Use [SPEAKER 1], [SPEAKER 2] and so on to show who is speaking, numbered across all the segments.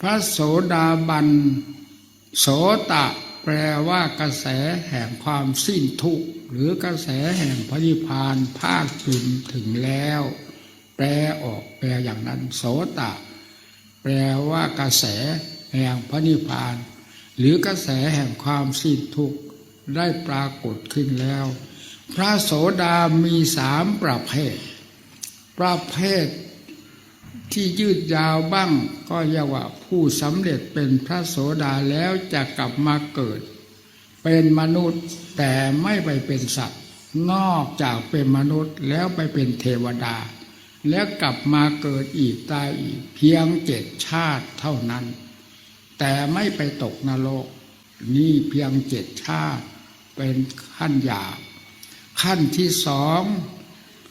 [SPEAKER 1] พระโสดาบัน โสตะ แปลว่ากระแสแห่งความสิ้นทุกข์ หรือกระแสแห่งพระนิพพานภาคจุนถึงแล้ว แปลออกแปลอย่างนั้น โสตะ แปลว่ากระแสแห่งพระนิพพาน หรือกระแสแห่งความสิ้นทุกข์ได้ปรากฏขึ้นแล้ว พระโสดามีสามประเภท ประเภท ที่ยืดยาวบ้าง ก็เรียกว่าผู้สำเร็จเป็นพระโสดาแล้วจะกลับมาเกิด เป็นมนุษย์แต่ไม่ไปเป็นสัตว์ นอกจากเป็นมนุษย์แล้วไปเป็นเทวดา แล้วกลับมาเกิดอีกตายอีกเพียงเจ็ดชาติเท่านั้น แต่ไม่ไปตกนรกนี่เพียงเจ็ดชาติเป็นขั้นหยาบขั้นที่สอง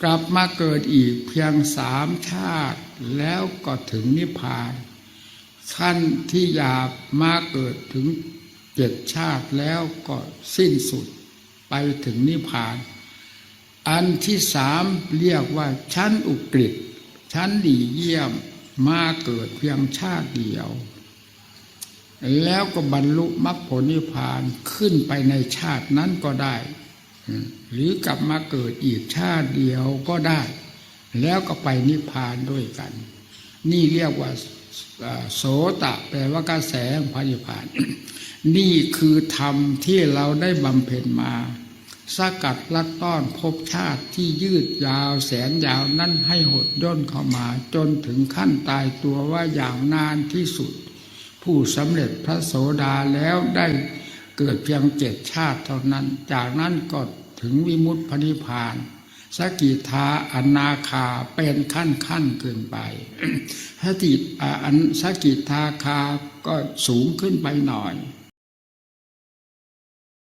[SPEAKER 1] กลับมาเกิดอีกเพียงสามชาติ แล้วก็ถึงนิพพานขั้นที่หยาบมาเกิดถึงเจ็ดชาติแล้วก็สิ้นสุดไปถึงนิพพาน อันที่สามเรียกว่าชั้นอุกฤษชั้นดีเยี่ยมมาเกิดเพียงชาติเดียว แล้วก็บรรลุมรรคผลนิพพานขึ้นไปในชาตินั้นก็ได้ หรือกลับมาเกิดอีกชาติเดียวก็ได้ แล้วก็ไปนิพพานด้วยกัน นี่เรียกว่าโสตะแปลว่ากระแสพระนิพพาน นี่คือธรรมที่เราได้บำเพ็ญมา สกัดลัดต้อนภพชาติที่ยืดยาวแสนยาวนั้นให้หดย่นเข้ามา จนถึงขั้นตายตัวว่าอย่างนานที่สุด ผู้สำเร็จพระโสดาแล้วได้ เกิดเพียงเจ็ดชาติเท่านั้น จากนั้นก็ถึงวิมุตติพนิพานสกิทาอนาคาเป็นขั้นขั้นขึ้นไปสติอันสกิทาคาก็สูงขึ้นไปหน่อย